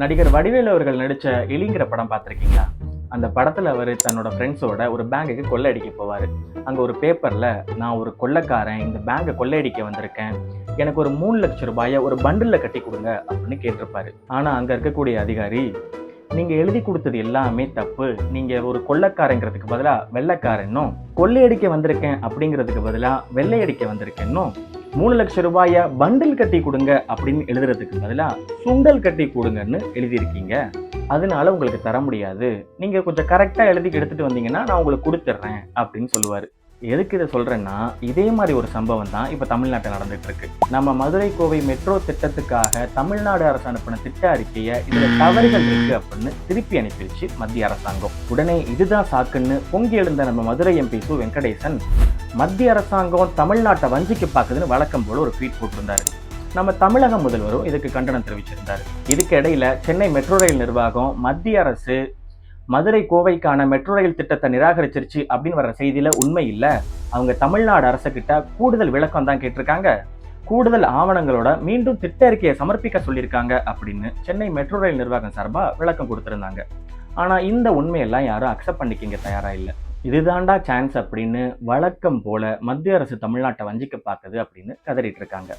நடிகர் வடிவேலு அவர்கள் நடித்த எலிங்கிற படம் பார்த்துருக்கீங்களா? அந்த படத்தில் அவர் தன்னோட ஃப்ரெண்ட்ஸோட ஒரு பேங்குக்கு கொள்ளையடிக்க போவார். அங்கே ஒரு பேப்பரில் நான் ஒரு கொள்ளைக்காரன் இந்த பேங்கை கொள்ளையடிக்க வந்திருக்கேன். எனக்கு ஒரு மூணு லட்சம் ரூபாயை ஒரு பண்டிலில் கட்டி கொடுங்க அப்படின்னு கேட்டிருப்பாரு. ஆனால் அங்கே இருக்கக்கூடிய அதிகாரி நீங்கள் எழுதி கொடுத்தது எல்லாமே தப்பு. நீங்கள் ஒரு கொள்ளைக்காரங்கிறதுக்கு பதிலாக வெள்ளைக்காரன்னும் கொள்ளையடிக்க வந்திருக்கேன் அப்படிங்கிறதுக்கு பதிலாக வெள்ளையடிக்க வந்திருக்கேன்னும் மூணு லட்சம் ரூபாயை பண்டில் கட்டி கொடுங்க அப்படின்னு எழுதுறதுக்கு பதிலாக சுண்டல் கட்டி கொடுங்கன்னு எழுதியிருக்கீங்க. அதனால உங்களுக்கு தர முடியாது. நீங்கள் கொஞ்சம் கரெக்டாக எழுதி எடுத்துட்டு வந்தீங்கன்னா நான் உங்களுக்கு கொடுத்துட்றேன் அப்படின்னு சொல்லுவார். எதுக்கு இதை சொல்கிறேன்னா இதே மாதிரி ஒரு சம்பவம் தான் இப்போ தமிழ்நாட்டில் நடந்துட்டு இருக்கு நம்ம மதுரை கோவை மெட்ரோ திட்டத்துக்காக தமிழ்நாடு அரசு அனுப்பின திட்ட அறிக்கையை இதில் தவறுகள் இருக்கு அப்படின்னு திருப்பி அனுப்பிடுச்சு மத்திய அரசாங்கம். உடனே இதுதான் சாக்குன்னு பொங்கி எழுந்த நம்ம மதுரை எம்பி சு வெங்கடேசன் மத்திய அரசாங்கம் தமிழ்நாட்டை வஞ்சிக்க பார்க்குதுன்னு வழக்கம் போல ஒரு ட்வீட் போட்டிருந்தாரு. நம்ம தமிழக முதல்வரும் இதுக்கு கண்டனம் தெரிவிச்சிருந்தார். இதுக்கு இடையில சென்னை மெட்ரோ ரயில் நிர்வாகம் மத்திய அரசு மதுரை கோவைக்கான மெட்ரோ ரயில் திட்டத்தை நிராகரிச்சிருச்சு அப்படின்னு வர செய்தியில உண்மை இல்லை. அவங்க தமிழ்நாடு அரசுகிட்ட கூடுதல் விளக்கம் தான் கேட்டிருக்காங்க. கூடுதல் ஆவணங்களோட மீண்டும் திட்ட அறிக்கையை சமர்ப்பிக்க சொல்லியிருக்காங்க அப்படின்னு சென்னை மெட்ரோ ரயில் நிர்வாகம் சார்பாக விளக்கம் கொடுத்துருந்தாங்க. ஆனால் இந்த உண்மையெல்லாம் யாரும் அக்செப்ட் பண்ணிக்கிங்க தயாராக இல்லை. இதுதாண்டா சான்ஸ் அப்படின்னு வழக்கம் போல மத்திய அரசு தமிழ்நாட்டை வஞ்சிக்க பார்க்குது அப்படின்னு கதறிட்டு இருக்காங்க.